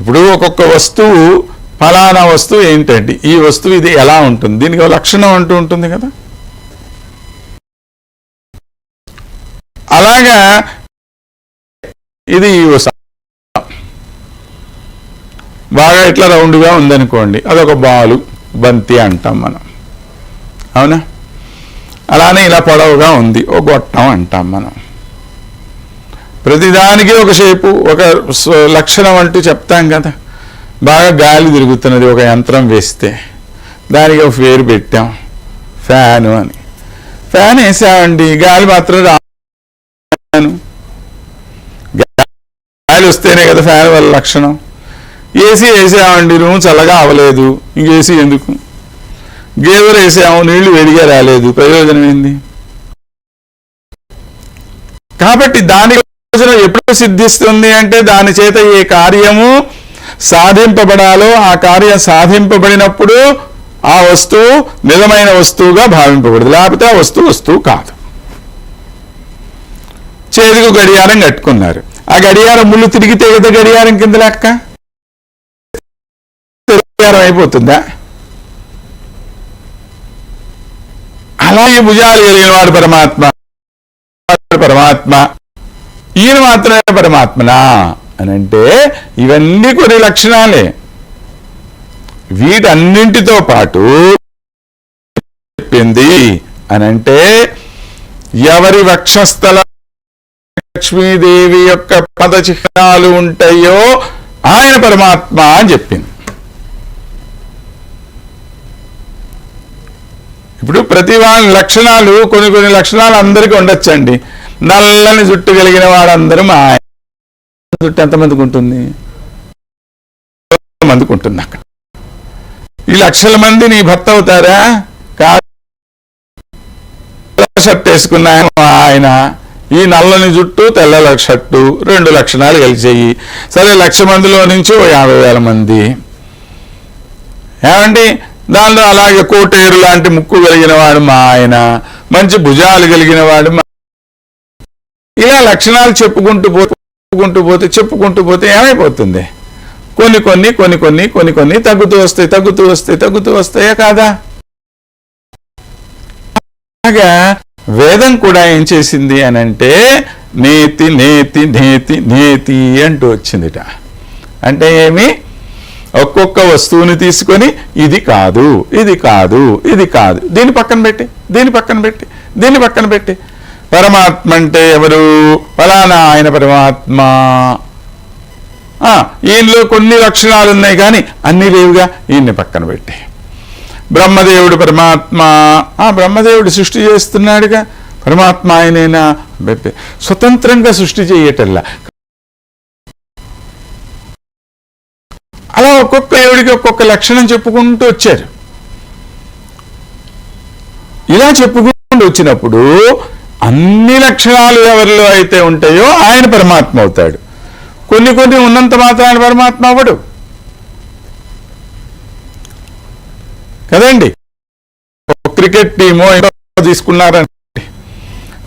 ఇప్పుడు ఒక్కొక్క వస్తువు ఫలానా వస్తువు ఏంటండి? ఈ వస్తువు ఇది ఎలా ఉంటుంది? దీనికి ఒక లక్షణం అంటూ ఉంటుంది కదా? అలాగా ఇది ఈ బాగా ఇట్లా రౌండ్గా ఉందనుకోండి అదొక బాలు బంతి అంటాం మనం. అవునా? అలానే ఇలా పొడవుగా ఉంది ఓ గొట్టం అంటాం మనం. ప్రతిదానికి ఒక షేపు ఒక లక్షణం అంటూ చెప్తాం కదా. బాగా గాలి తిరుగుతున్నది ఒక యంత్రం వేస్తే దానికి ఒక పేరు పెట్టాం ఫ్యాను అని. ఫ్యాన్ వేసామండి గాలి మాత్రం రాను గాలి వస్తేనే కదా ఫ్యాన్ వల్ల లక్షణం. ఏసీ వేసామండి రూమ్ చల్లగా అవ్వలేదు ఇంక ఏసీ ఎందుకు? గేదర్ వేసాము నీళ్ళు వేడిగా రాలేదు ప్రయోజనం ఏంది? కాబట్టి దాని ప్రయోజనం ఎప్పుడు సిద్ధిస్తుంది అంటే దాని చేత ఏ కార్యము సాధింపబడాలో ఆ కార్యం సాధింపబడినప్పుడు ఆ వస్తువు నిజమైన వస్తువుగా భావింపబడదు. లేకపోతే ఆ వస్తువు వస్తువు కాదు. చేతికి గడియారం కట్టుకున్నారు. ఆ గడియారం ముళ్ళు తిరిగితే కదా గడియారం కింద లెక్క? గడియారం అయిపోతుందా? అలాగే భుజాలు కలిగిన వాడు పరమాత్మ పరమాత్మ. ఈయన మాత్రమే పరమాత్మనా? అని అంటే ఇవన్నీ కొన్ని లక్షణాలే. వీటన్నింటితో పాటు చెప్పింది అని అంటే ఎవరి వక్షస్థల లక్ష్మీదేవి యొక్క పద చిహ్నాలు ఉంటాయో ఆయన పరమాత్మ అని చెప్పింది. ఇప్పుడు ప్రతి వాళ్ళ లక్షణాలు కొన్ని కొన్ని లక్షణాలు అందరికీ ఉండొచ్చండి. నల్లని జుట్టు కలిగిన వాడందరూ మా ఆయన. జుట్టు ఎంతమందికి ఉంటుంది? మందికి ఉంటుంది అక్కడ. ఈ లక్షల మంది నీ భర్త అవుతారా? కాదు. షర్ట్ వేసుకున్న ఆయన ఈ నల్లని జుట్టు తెల్ల షర్టు రెండు లక్షణాలు కలిసేయి. సరే లక్ష మందిలో నుంచి ఓ యాభై వేల మంది. ఏమండి? దానిలో అలాగే కోటేరు లాంటి ముక్కు కలిగిన వాడు మా ఆయన. మంచి భుజాలు కలిగిన వాడు మా ఇలా లక్షణాలు చెప్పుకుంటూ పోతే చెప్పుకుంటూ పోతే చెప్పుకుంటూ పోతే ఏమైపోతుంది? కొన్ని కొన్ని కొన్ని కొన్ని కొన్ని కొన్ని తగ్గుతూ వస్తాయి తగ్గుతూ వస్తాయి తగ్గుతూ వస్తాయా కాదా? అలాగా వేదం కూడా ఏం చేసింది అని అంటే నేతి నేతి నేతి నేతి అంటూ వచ్చిందిట. అంటే ఏమి? ఒక్కొక్క వస్తువుని తీసుకొని ఇది కాదు ఇది కాదు ఇది కాదు. దీని పక్కన పెట్టి దీని పక్కన పెట్టి దీని పక్కన పెట్టి. పరమాత్మ అంటే ఎవరు? ఫలానా ఆయన పరమాత్మ. ఆ, ఈయనలో కొన్ని లక్షణాలు ఉన్నాయి కానీ అన్ని లేవుగా ఈయన్ని పక్కన పెట్టి. బ్రహ్మదేవుడు పరమాత్మ. ఆ బ్రహ్మదేవుడు సృష్టి చేస్తున్నాడుగా. పరమాత్మ ఆయనైనా? స్వతంత్రంగా సృష్టి చేయటల్లా. అలా ఒక్కొక్క దేవుడికి ఒక్కొక్క లక్షణం చెప్పుకుంటూ వచ్చారు. ఇలా చెప్పుకుంటూ వచ్చినప్పుడు అన్ని లక్షణాలు ఎవరిలో అయితే ఉంటాయో ఆయన పరమాత్మ అవుతాడు. కొన్ని కొన్ని ఉన్నంత మాత్రాన పరమాత్మ అవ్వడు. కదండి? క్రికెట్ టీమో ఏదో తీసుకున్నారండి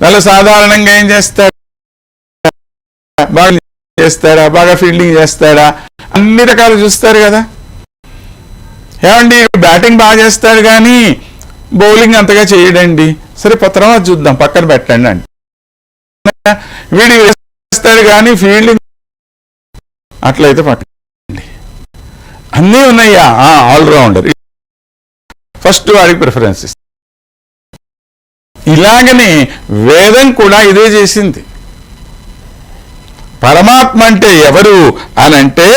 వాళ్ళు సాధారణంగా ఏం చేస్తాడు? బాగా చేస్తాడా? బాగా ఫీల్డింగ్ చేస్తాడా? అన్ని రకాలు చూస్తారు కదా. ఏమండి బ్యాటింగ్ బాగా చేస్తాడు కానీ బౌలింగ్ అంతగా చేయడండి. సరే తర్వాత చూద్దాం. పక్కన పెట్టండి అండి. వీడు వేస్తాడు కానీ ఫీల్డింగ్ అట్లయితే పక్కన అన్నీ ఉన్నాయా? ఆల్రౌండర్ ఫస్ట్ వాడికి ప్రిఫరెన్స్ ఇస్తాం ఇలాగనే వేదం కూడా ఇదే చేసింది. పరమాత్మ అంటే ఎవరు అనంటే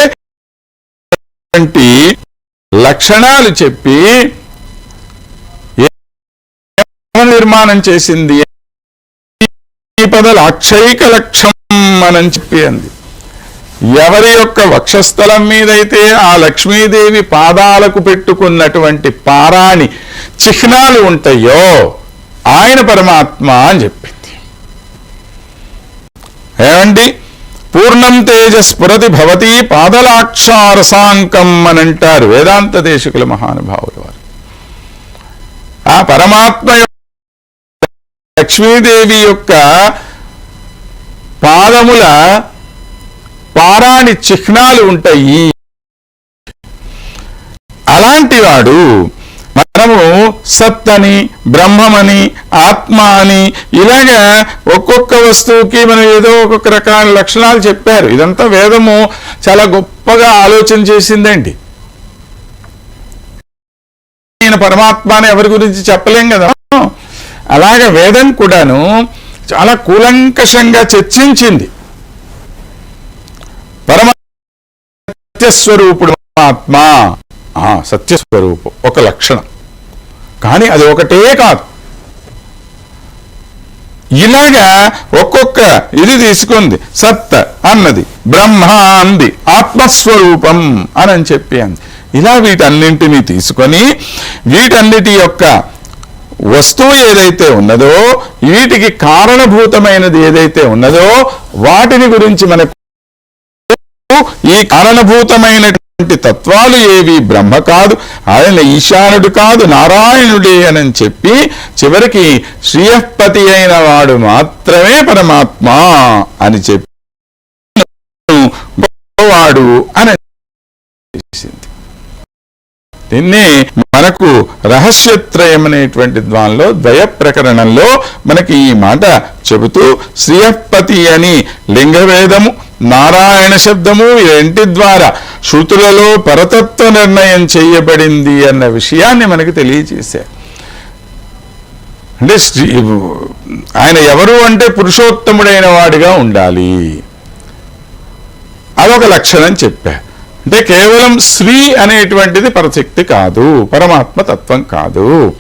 లక్షణాలు చెప్పి నిర్మాణం చేసింది. పదలు అక్షైక లక్ష్యం అని చెప్పి అంది. ఎవరి యొక్క వక్షస్థలం మీదైతే ఆ లక్ష్మీదేవి పాదాలకు పెట్టుకున్నటువంటి పారాణి చిహ్నాలు ఉంటాయో ఆయన పరమాత్మ అని చెప్పింది. ఏమండి? పూర్ణం తేజస్ఫురతి భవతి పాదలాక్షారసాంకం అని అంటారు వేదాంత దేశకుల మహానుభావులు వారు. ఆ పరమాత్మ లక్ష్మీదేవి యొక్క పాదముల పారాణి చిహ్నాలు ఉంటాయి. అలాంటివాడు మనము సత్తని బ్రహ్మమని ఆత్మ అని ఇలాగా ఒక్కొక్క వస్తువుకి మనం ఏదో ఒక్కొక్క రకాల లక్షణాలు చెప్పారు. ఇదంతా వేదము చాలా గొప్పగా ఆలోచన చేసిందండి. నేను పరమాత్మ అని ఎవరి గురించి చెప్పలేం కదా? అలాగే వేదం కూడాను చాలా కూలంకషంగా చర్చించింది. పరమ సత్యస్వరూపుడు ఆత్మ సత్యస్వరూపం ఒక లక్షణం. కానీ అది ఒకటే కాదు. ఇలాగా ఒక్కొక్క ఇది తీసుకుంది సత్ అన్నది బ్రహ్మ అంది ఆత్మస్వరూపం అని అని చెప్పి అంది. ఇలా వీటన్నింటినీ తీసుకొని వీటన్నిటి యొక్క వస్తువు ఏదైతే ఉన్నదో వీటికి కారణభూతమైనది ఏదైతే ఉన్నదో వాటిని గురించి మనకు ఈ కారణభూతమైనటువంటి తత్వాలు ఏవి? బ్రహ్మ కాదు ఆయన ఈశానుడు కాదు నారాయణుడే అని చెప్పి చివరికి శ్రీయపతి అయిన వాడు మాత్రమే పరమాత్మ అని చెప్పి గొప్పవాడు అని చేసింది. మనకు రహస్యత్రయం అనేటువంటి దానిలో ద్వయ ప్రకరణంలో మనకి ఈ మాట చెబుతూ శ్రీయపతి అని లింగవేదము నారాయణ శబ్దము ఈ ద్వారా శృతులలో పరతత్వ నిర్ణయం చేయబడింది అన్న విషయాన్ని మనకి తెలియజేశారు. అంటే శ్రీ ఆయన ఎవరు అంటే పురుషోత్తముడైన వాడిగా ఉండాలి. అదొక లక్షణం చెప్పారు. అంటే కేవలం స్త్రీ అనేటువంటిది పరశక్తి కాదు పరమాత్మ తత్వం కాదు.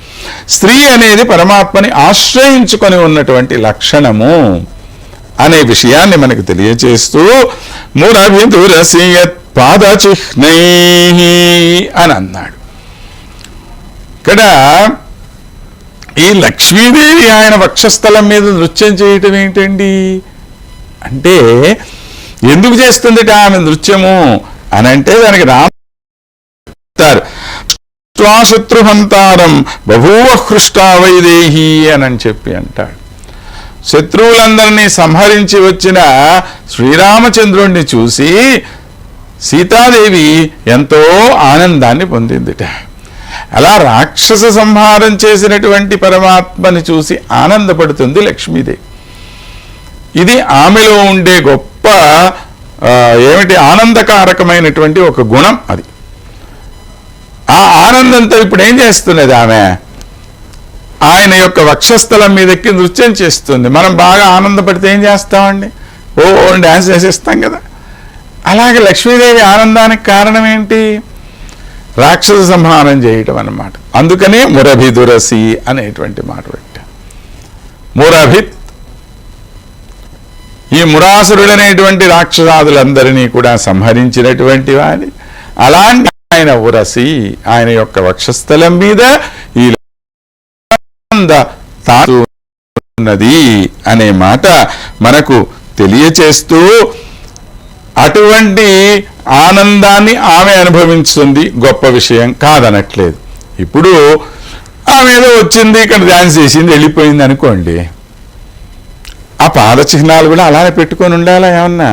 స్త్రీ అనేది పరమాత్మని ఆశ్రయించుకొని ఉన్నటువంటి లక్షణము అనే విషయాన్ని మనకు తెలియజేస్తూ మురవిదురసియత్ పాదచిహ్నై అని అన్నాడు. ఇక్కడ ఈ లక్ష్మీదేవి ఆయన వక్షస్థలం మీద నృత్యం చేయటం ఏంటండి? అంటే ఎందుకు చేస్తుందిట ఆమె నృత్యము? అని అంటే దానికి రాస్తారు శత్రుహంతారం బభూవ హృష్టావైదేహి అని చెప్పి అంటాడు. శత్రువులందరినీ సంహరించి వచ్చిన శ్రీరామచంద్రుణ్ణి చూసి సీతాదేవి ఎంతో ఆనందాన్ని పొందిందిట. అలా రాక్షస సంహారం చేసినటువంటి పరమాత్మని చూసి ఆనందపడుతుంది లక్ష్మీదేవి. ఇది ఆమెలో ఉండే గొప్ప ఏమిటి? ఆనందకారకమైనటువంటి ఒక గుణం అది. ఆ ఆనందంతో ఇప్పుడు ఏం చేస్తున్నది ఆమె? ఆయన యొక్క వక్షస్థలం మీద ఎక్కి నృత్యం చేస్తుంది. మనం బాగా ఆనందపడితే ఏం చేస్తామండి? ఓ ఓ డ్యాన్స్ చేసేస్తాం కదా. అలాగే లక్ష్మీదేవి ఆనందానికి కారణం ఏంటి? రాక్షస సంహారం చేయటం అన్నమాట. అందుకనే మురభిదురసి అనేటువంటి మాట పెట్టాం మురభిత్ ఈ మురాసురుడనేటువంటి రాక్షసాదులందరినీ కూడా సంహరించినటువంటి వాడి అలాంటి ఆయన ఉరసి ఆయన యొక్క వక్షస్థలం మీద ఈ ఆనంద ఉన్నది అనే మాట మనకు తెలియచేస్తూ అటువంటి ఆనందాన్ని ఆమె అనుభవించుతుంది. గొప్ప విషయం కాదనట్లేదు. ఇప్పుడు ఆమె ఏదో వచ్చింది ఇక్కడ డాన్స్ చేసింది వెళ్ళిపోయింది అనుకోండి. ఆ పాద చిహ్నాలు కూడా అలానే పెట్టుకొని ఉండాలా ఏమన్నా?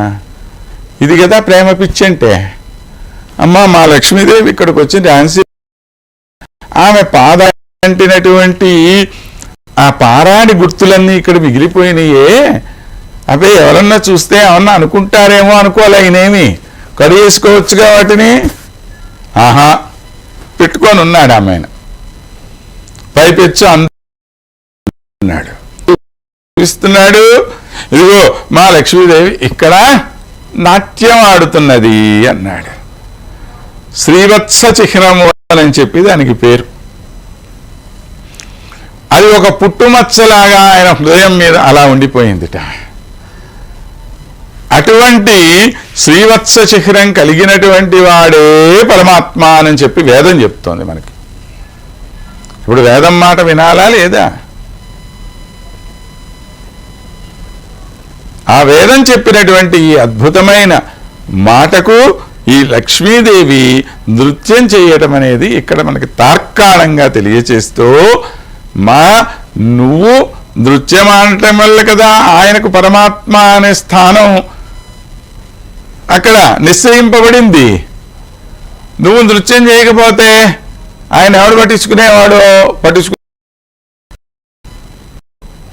ఇది కదా ప్రేమ పిచ్చి అంటే. అమ్మ మా లక్ష్మీదేవి ఇక్కడికి వచ్చి డాన్స్. ఆమె పాద అంటినటువంటి ఆ పారాడి గుర్తులన్నీ ఇక్కడ మిగిలిపోయినాయే. అవే ఎవరన్నా చూస్తే ఏమన్నా అనుకుంటారేమో అనుకోలే ఈయనేమి. కడిగేసుకోవచ్చుగా వాటిని? ఆహా పెట్టుకొని ఉన్నాడు ఆమె పైపెచ్చు అన్నాడు. చూపిస్తున్నాడు. ఇదిగో మా లక్ష్మీదేవి ఇక్కడ నాట్యం ఆడుతున్నది అన్నాడు. శ్రీవత్స చిహ్నము అని చెప్పి దానికి పేరు. అది ఒక పుట్టుమచ్చలాగా ఆయన హృదయం మీద అలా ఉండిపోయిందిట. అటువంటి శ్రీవత్స శిఖరం కలిగినటువంటి వాడే పరమాత్మ అని చెప్పి వేదం చెప్తోంది మనకి. ఇప్పుడు వేదం మాట వినాలా లేదా? ఆ వేదం చెప్పినటువంటి ఈ అద్భుతమైన మాటకు ఈ లక్ష్మీదేవి నృత్యం చేయటం అనేది ఇక్కడ మనకి తార్కాణంగా తెలియచేస్తూ మా నువ్వు నృత్యం అనటం వల్ల కదా ఆయనకు పరమాత్మ అనే స్థానం అక్కడ నిశ్చయింపబడింది. నువ్వు నృత్యం చేయకపోతే ఆయన ఎవడు పట్టించుకునేవాడు? పట్టించుకు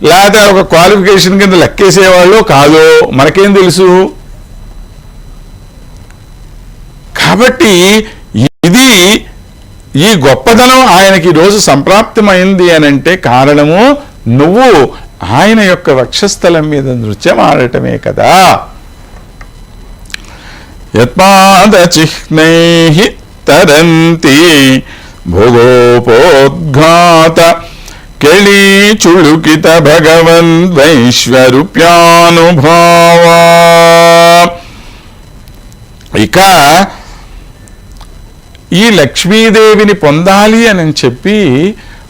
లేకపోతే ఒక క్వాలిఫికేషన్ కింద లెక్కేసేవాళ్ళు కాదు మనకేం తెలుసు? కాబట్టి ఇది ఈ గొప్పదనం ఆయనకి ఈరోజు సంప్రాప్తమైంది అని అంటే కారణము నువ్వు ఆయన యొక్క వక్షస్థలం మీద నృత్యం ఆడటమే కదా. యత్పాదచిహ్నై తరంతి భోగోపోద్ఘాత కెళీ చుళుకిత భగవన్ వైశ్వరూప్యానుభావా ఇక ఈ లక్ష్మీదేవిని పొందాలి అని చెప్పి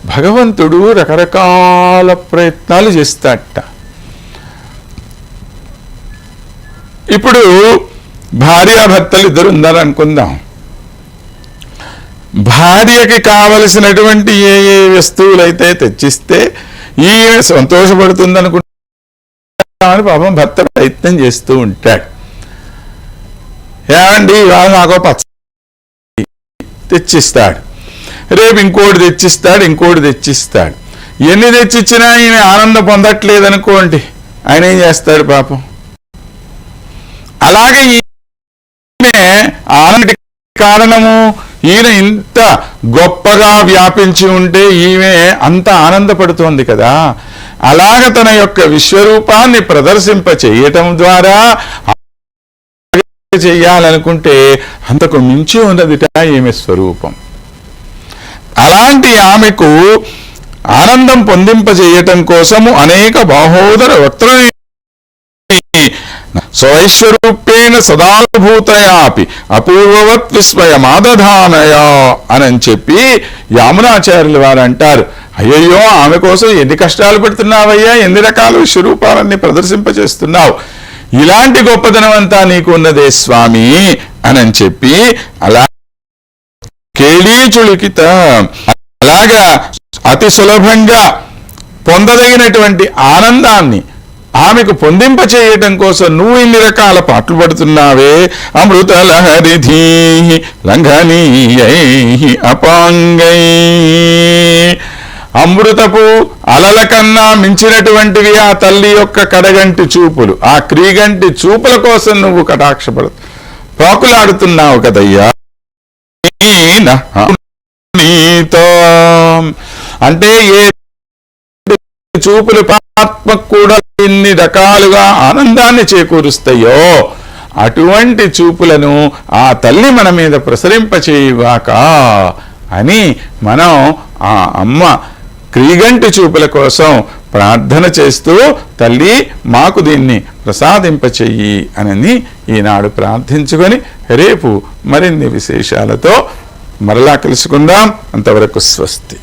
భగవంతుడు రకరకాల ప్రయత్నాలు చేస్తాడట ఇప్పుడు భార్యాభర్తలు ఇద్దరు ఉన్నారనుకుందాం భార్యకి కావలసినటువంటి ఏ ఏ వస్తువులైతే తెచ్చిస్తే ఈమె సంతోషపడుతుంది అనుకుంటా పాపం భర్త ప్రయత్నం చేస్తూ ఉంటాడు. ఏమండి ఇవాళ నాకు పచ్చ తెచ్చిస్తాడు. రేపు ఇంకోటి తెచ్చిస్తాడు ఇంకోటి తెచ్చిస్తాడు. ఎన్ని తెచ్చిచ్చినా ఈమె ఆనందం పొందట్లేదు అనుకోండి ఆయన ఏం చేస్తాడు పాపం? అలాగే ఈమె ఆనంద కారణము ఈయన ఇంత గొప్పగా వ్యాపించి ఉంటే ఈమె అంత ఆనందపడుతోంది కదా. అలాగ తన యొక్క విశ్వరూపాన్ని ప్రదర్శింప చేయటం ద్వారా చెయ్యాలనుకుంటే అంతకు మించి ఉన్నదిట ఈమె స్వరూపం. అలాంటి ఆమెకు ఆనందం పొందింపజేయటం కోసము అనేక బాహోదర వక్తలని స్వైశ్వరూపేణ సదానుభూతయాపి అపూర్వవత్ విస్మయమాదధానయా అని చెప్పి యామునాచార్యులు వారు అంటారు అయ్యయ్యో ఆమె కోసం ఎన్ని కష్టాలు పెడుతున్నావయ్యా ఎన్ని రకాల విశ్వరూపాలన్నీ ప్రదర్శింపజేస్తున్నావు. ఇలాంటి గొప్పదనమంతా అంతా నీకు ఉన్నదే స్వామి అని చెప్పి అలా కేళీచుళికిత అలాగా అతి సులభంగా పొందదగినటువంటి ఆనందాన్ని ఆమెకు పొందింప చేయటం కోసం నువ్వు ఇన్ని రకాల పాటలు పడుతున్నావే అమృత లహరిధీ లంఘనీయై అపాంగై అమృతపు అలల కన్నా మించినటువంటివి ఆ తల్లి యొక్క కడగంటి చూపులు ఆ క్రీగంటి చూపుల కోసం నువ్వు కటాక్షపడు పాకులాడుతున్నావు కదయ్యా నీతో అంటే ఏ చూపులు ఆత్మకు కూడా ఇన్ని రకాలుగా ఆనందాన్ని చేకూరుస్తాయో అటువంటి చూపులను ఆ తల్లి మన మీద ప్రసరింపచేయుగాక అని మనం ఆ అమ్మ క్రీగంటి చూపుల కోసం ప్రార్థన చేస్తూ తల్లి మాకు దీన్ని ప్రసాదింపచెయ్యి అని ఈనాడు ప్రార్థించుకొని రేపు మరిన్ని విశేషాలతో మరలా కలుసుకుందాం. అంతవరకు స్వస్తి.